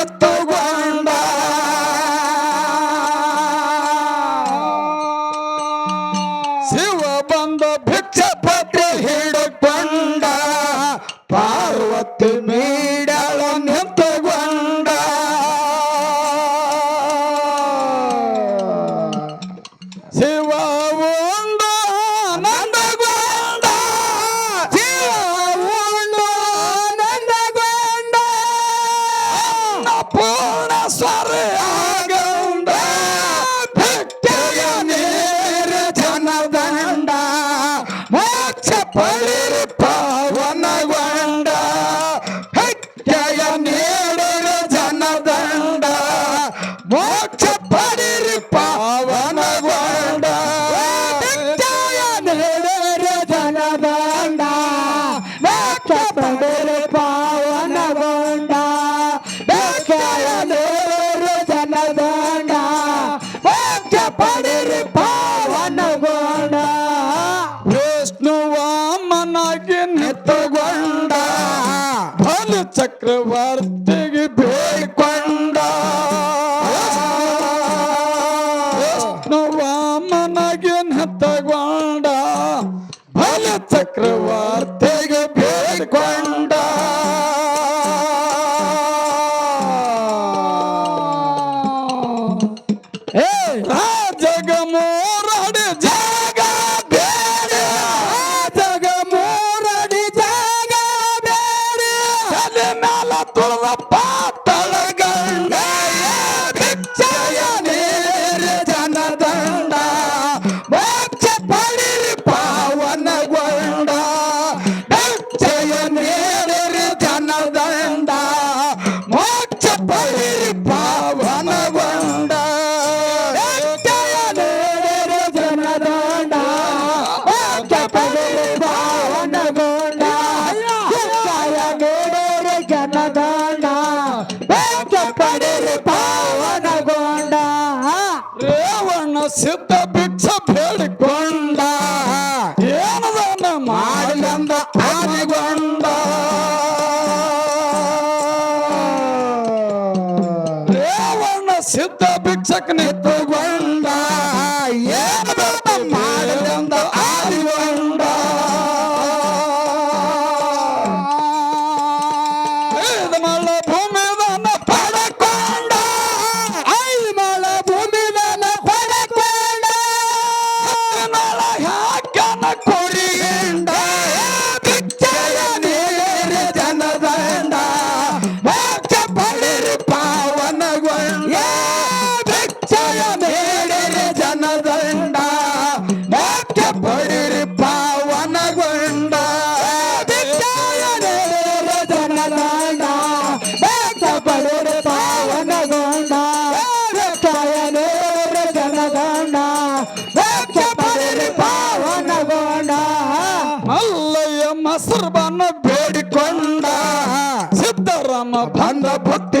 ಎತ್ತುಗೊಂಡ ಶಿವ ಬಂದ ಭಿಕ್ಷಪತಿ ಹಿಡಕೊಂಡ. ಪಾರ್ವತಿ ನೀಡಳ ನಿಂತುಗೊಂಡ ಶಿವವು ಗೋಂಡ ಪಡಿರಿ ಪಾವನ ಗೋಂಡ ವಿಷ್ಣುವ ಮನಗೆ ನಿತ್ತಗೊಂಡ ಬಲು ಚಕ್ರವರ್ತಿಗೆ ಬೇಡ್ಕೊಂಡ. ವಿಷ್ಣುವ ಮನಗೆ ಚಕ್ರ picture can it work? ಅಂದ ಭಕ್ತಿ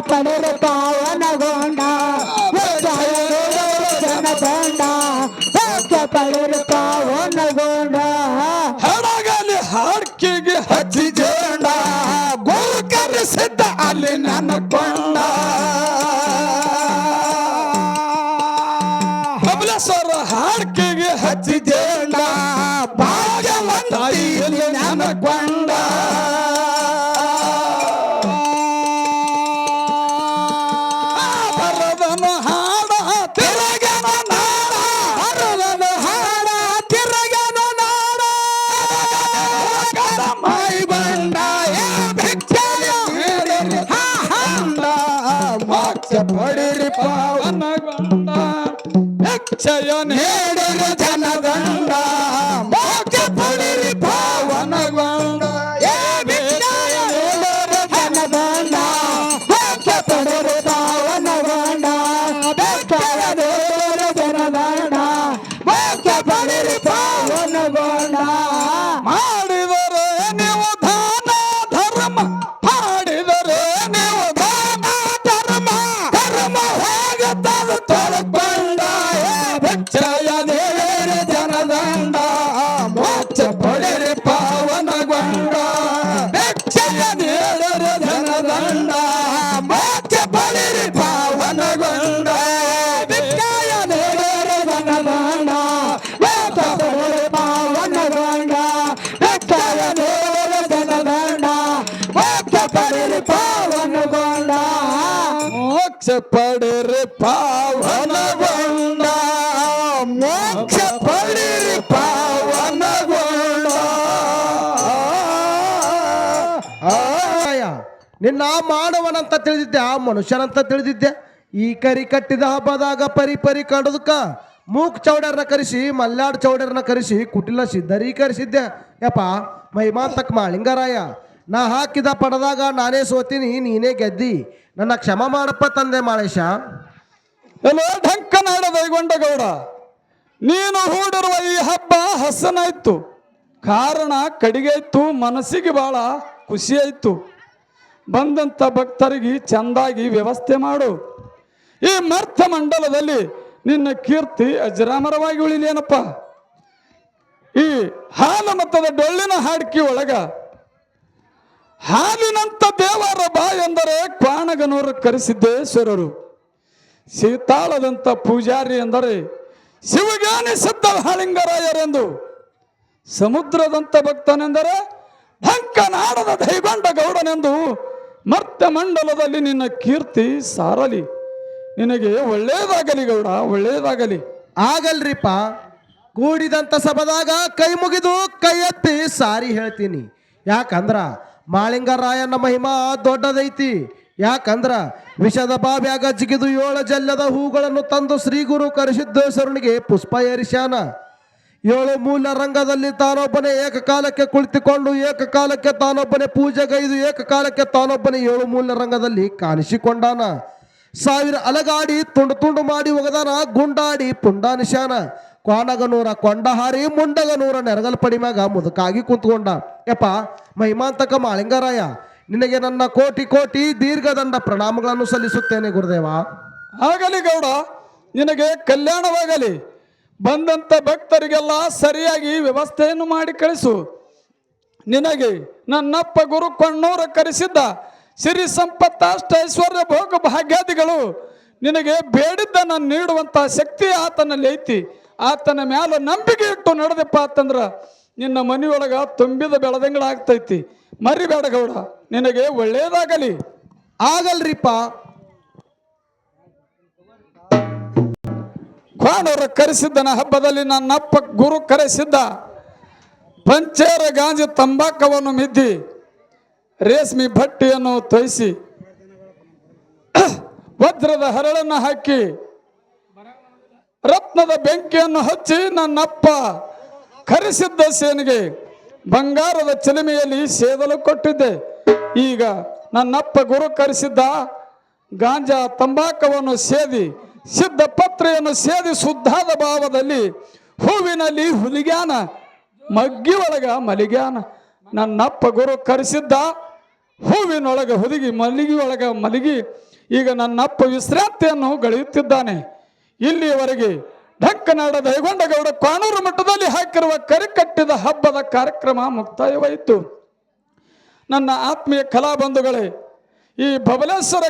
ಪಡೆರು ಪಾವನಗೊಂಡ ಜನದಂಡ ಪಡೆದು ಪಾವನಗೊಂಡ. ಹಡಗಲಿ, ಹಾಡ್ಕಿಗೆ ಹಚ್ಚಿ ಜೇಂಡ ಗೋಕರಿ ಸಿದ್ಧ ಅಲ್ಲಿ ನನ್ನ ಕೊಂಡ. ಕಮಲೇಶ್ವರ ಹಾಡ್ಕಿಗೆ ಹಚ್ಚಿ ಪಡಿರಿ ಪಾವನಗೊಂಡ ಭಿಕ್ಷೆಯ ನೀಡಿರಿ ಜನಗಂಡ. ಮೋಕ್ಷ ಪಡಿರಿ ಪಾವನಗೊಂಡ ಏ ಜನಗಂಡ. ಮೋಕ್ಷ ಪಡೆರು ಪಾವನಗೊಂಡ ಬೆಕ್ಕರ ಮೋಕ್ಷ ಪಡೆರಿ ಪಾವನಗೊಂಡ ಭಿಕ್ಷಯ ದೇವರ ಜನದಂಡ ಮೋಕ್ಷ ಪಡೆರಿ ಪಾವನಗೊಂಡ ಭಿಕ್ಷಯ ದೇವರ ಜನದಂಡ ಮೋಕ್ಷ ಪಡೆರು ಪಾವನಗೊಂಡ ಬೆಕ್ಕರ ದೇವರ ಜನದಂಡ ಮೋಕ್ಷ ಪಡೆರು ಪಾವನಗೊಂಡ ಮೋಕ್ಷ ಪಡಿರಿ ಪಾವನಗೊಂಡ ನಿನ್ನ ಮಾನವನಂತ ತಿಳಿದಿದ್ದೆ, ಆ ಮನುಷ್ಯನಂತ ತಿಳಿದಿದ್ದೆ. ಈ ಕರಿ ಕಟ್ಟಿದ ಹಬ್ಬದಾಗ ಪರಿ ಪರಿ ಕಾಡೋದಕ್ಕ ಮೂಕ್ ಚೌಡರ್ನ ಕರೆಸಿ ಮಲ್ಲಾಡ್ ಚೌಡರ್ನ ಕರೆಸಿ, ಕುಟಿಲ ಸಿದ್ಧರೀಕರಿಸಿದ್ದೆ ಯಪ್ಪ ಮಹಿಮಾಂತಕ್ ಮಾಳಿಂಗರಾಯ, ನಾ ಹಾಕಿದ ಪಡದಾಗ ನಾನೇ ಸೋತೀನಿ, ನೀನೇ ಗೆದ್ದಿ. ನನ್ನ ಕ್ಷಮ ಮಾಡಪ್ಪ ತಂದೆ ಮಾಳೇಶ. ಢಂಕನಾಡ ದೈಗೊಂಡಗೌಡ ನೀನು ಹೂಡಿರುವ ಈ ಹಬ್ಬ ಹಸನಾಯ್ತು. ಕಾರಣ ಕಡಿಗೆ ಇತ್ತು ಮನಸ್ಸಿಗೆ ಬಹಳ ಖುಷಿ ಬಂದಂತ ಭಕ್ತರಿಗೆ ಚೆಂದಾಗಿ ವ್ಯವಸ್ಥೆ ಮಾಡು. ಈ ಮರ್ಥ ಮಂಡಲದಲ್ಲಿ ನಿನ್ನ ಕೀರ್ತಿ ಅಜರಾಮರವಾಗಿ ಉಳಿಲೇನಪ್ಪ. ಈ ಹಾಲು ಡೊಳ್ಳಿನ ಹಾಡಿಕೆ ಒಳಗ, ಹಾಲಿನಂತ ದೇವರ ಬಾ ಎಂದರೆ ಕ್ವಾಣಗನೂರು ಕರೆಸಿದ್ದೇಶ್ವರರು. ಸೀತಾಳದಂಥ ಪೂಜಾರಿ ಎಂದರೆ ಶಿವಗಾನಿ ಸಿದ್ಧ ಹಾಳಿಂಗರಾಯರೆಂದು ಸಮುದ್ರದಂತ ಭಕ್ತನೆಂದರೆ ಢಂಕನಾಡದ ದೈಗೊಂಡ ಗೌಡನೆಂದು ಮರ್ತ್ಯ ಮಂಡಲದಲ್ಲಿ ನಿನ್ನ ಕೀರ್ತಿ ಸಾರಲಿ. ನಿನಗೆ ಒಳ್ಳೇದಾಗಲಿ ಗೌಡ, ಒಳ್ಳೇದಾಗಲಿ. ಆಗಲ್ರಿಪ್ಪ. ಕೂಡಿದಂತ ಸಭದಾಗ ಕೈ ಮುಗಿದು ಕೈ ಎತ್ತಿ ಸಾರಿ ಹೇಳ್ತೀನಿ. ಯಾಕಂದ್ರ ಮಾಳಿಂಗರಾಯನ ಮಹಿಮಾ ದೊಡ್ಡದೈತಿ. ಯಾಕಂದ್ರ ವಿಷದ ಬಾವ್ಯಾಗ ಜಿಗಿದು ಏಳು ಜಲ್ಲದ ಹೂಗಳನ್ನು ತಂದು ಶ್ರೀ ಗುರು ಕರಿಸಿದ್ದೇಶ್ವರನಿಗೆ ಪುಷ್ಪ ಏರಿಸ್ಯಾನ. ಏಳು ಮೂಲ ರಂಗದಲ್ಲಿ ತಾನೊಬ್ಬನೇ ಏಕಕಾಲಕ್ಕೆ ಕುಳಿತುಕೊಂಡು, ಏಕಕಾಲಕ್ಕೆ ತಾನೊಬ್ಬನೇ ಪೂಜೆಗೈದು, ಏಕಕಾಲಕ್ಕೆ ತಾನೊಬ್ಬನೇ ಏಳು ಮೂಲ ರಂಗದಲ್ಲಿ ಕಾಣಿಸಿಕೊಂಡಾನ. ಸಾವಿರ ಅಲಗಾಡಿ ತುಂಡು ತುಂಡು ಮಾಡಿ ಒಗದಾನ, ಗುಂಡಾಡಿ ಪುಂಡಾನಿಶಾನ ಕ್ವಾನಗನೂರ ಕೊಂಡಹಾರಿ, ಮುಂಡಗನೂರ ನೆರಗಲ್ಪಡಿ ಮ್ಯಾಗ ಮುದುಕಾಗಿ ಕುಂತ್ಕೊಂಡ. ಯಪ್ಪ, ಮಹಿಮಾಂತಕ ಮಾಳಿಂಗರಾಯ, ನಿನಗೆ ನನ್ನ ಕೋಟಿ ಕೋಟಿ ದೀರ್ಘದಂಡ ಪ್ರಣಾಮಗಳನ್ನು ಸಲ್ಲಿಸುತ್ತೇನೆ ಗುರುದೇವ. ಆಗಲಿ ಗೌಡ, ನಿನಗೆ ಕಲ್ಯಾಣವಾಗಲಿ. ಬಂದಂತ ಭಕ್ತರಿಗೆಲ್ಲ ಸರಿಯಾಗಿ ವ್ಯವಸ್ಥೆಯನ್ನು ಮಾಡಿ ಕಳಿಸು. ನಿನಗೆ ನನ್ನಪ್ಪ ಗುರು ಕಣ್ಣೂರ ಕರೆಸಿದ್ದ ಸಿರಿ ಸಂಪತ್ತ ಅಷ್ಟ ಐಶ್ವರ್ಯ ಭೋಗ ಭಾಗ್ಯಾದಿಗಳು, ನಿನಗೆ ಬೇಡಿದ್ದನ್ನು ನೀಡುವಂತ ಶಕ್ತಿ ಆತನಲ್ಲಿ ಐತಿ. ಆತನ ಮ್ಯಾಲ ನಂಬಿಕೆ ಇಟ್ಟು ನಡೆದಪ್ಪ ಅಂತಂದ್ರ ನಿನ್ನ ಮನೆಯೊಳಗ ತುಂಬಿದ ಬೆಳದಂಗಳಾಗ್ತೈತಿ ಮರಿಬೇಡ ಗೌಡ, ನಿನಗೆ ಒಳ್ಳೇದಾಗಲಿ. ಆಗಲ್ರಿಪ್ಪ. ಕ್ವಾಣೂರ ಕರೆಸಿದ್ದನ ಹಬ್ಬದಲ್ಲಿ ನನ್ನಪ್ಪ ಗುರು ಕರೆಸಿದ್ದ ಪಂಚೇರ ಗಾಂಜಿ ತಂಬಾಕವನ್ನು ಮಿದ್ದಿ ರೇಷ್ಮೆ ಭಟ್ಟಿಯನ್ನು ತೊಯಿಸಿ ವಜ್ರದ ಹರಳನ್ನು ಹಾಕಿ ರತ್ನದ ಬೆಂಕಿಯನ್ನು ಹಚ್ಚಿ ನನ್ನಪ್ಪ ಕರೆಸಿದ್ದ ಸೇನೆಗೆ ಬಂಗಾರದ ಚಿಲುಮೆಯಲ್ಲಿ ಸೇದಲು ಕೊಟ್ಟಿದ್ದೆ. ಈಗ ನನ್ನಪ್ಪ ಗುರು ಕರೆಸಿದ್ದ ಗಾಂಜಾ ತಂಬಾಕವನ್ನು ಸೇದಿ ಸಿದ್ಧ ಪತ್ರೆಯನ್ನು ಸೇದಿ ಶುದ್ಧಾದ ಭಾವದಲ್ಲಿ ಹೂವಿನಲ್ಲಿ ಹುಲಿಗ್ಯಾನ ಮಗ್ಗಿ ಒಳಗ ಮಲಿಗ್ಯಾನ. ನನ್ನಪ್ಪ ಗುರು ಕರೆಸಿದ್ದ ಹೂವಿನೊಳಗೆ ಹುದುಗಿ ಮಲಗಿ ಒಳಗ ಮಲಗಿ, ಈಗ ನನ್ನಪ್ಪ ವಿಶ್ರಾಂತಿಯನ್ನು ಗಳೆಯುತ್ತಿದ್ದಾನೆ. ಇಲ್ಲಿಯವರೆಗೆ ಢಂಕನಾಡ ದೈಗೊಂಡಗೌಡ ಕಾನೂರು ಮಠದಲ್ಲಿ ಹಾಕಿರುವ ಕರಿಕಟ್ಟಿದ ಹಬ್ಬದ ಕಾರ್ಯಕ್ರಮ ಮುಕ್ತಾಯವಾಯಿತು. ನನ್ನ ಆತ್ಮೀಯ ಕಲಾಬಂಧುಗಳೇ, ಈ ಬಬಲೇಶ್ವರ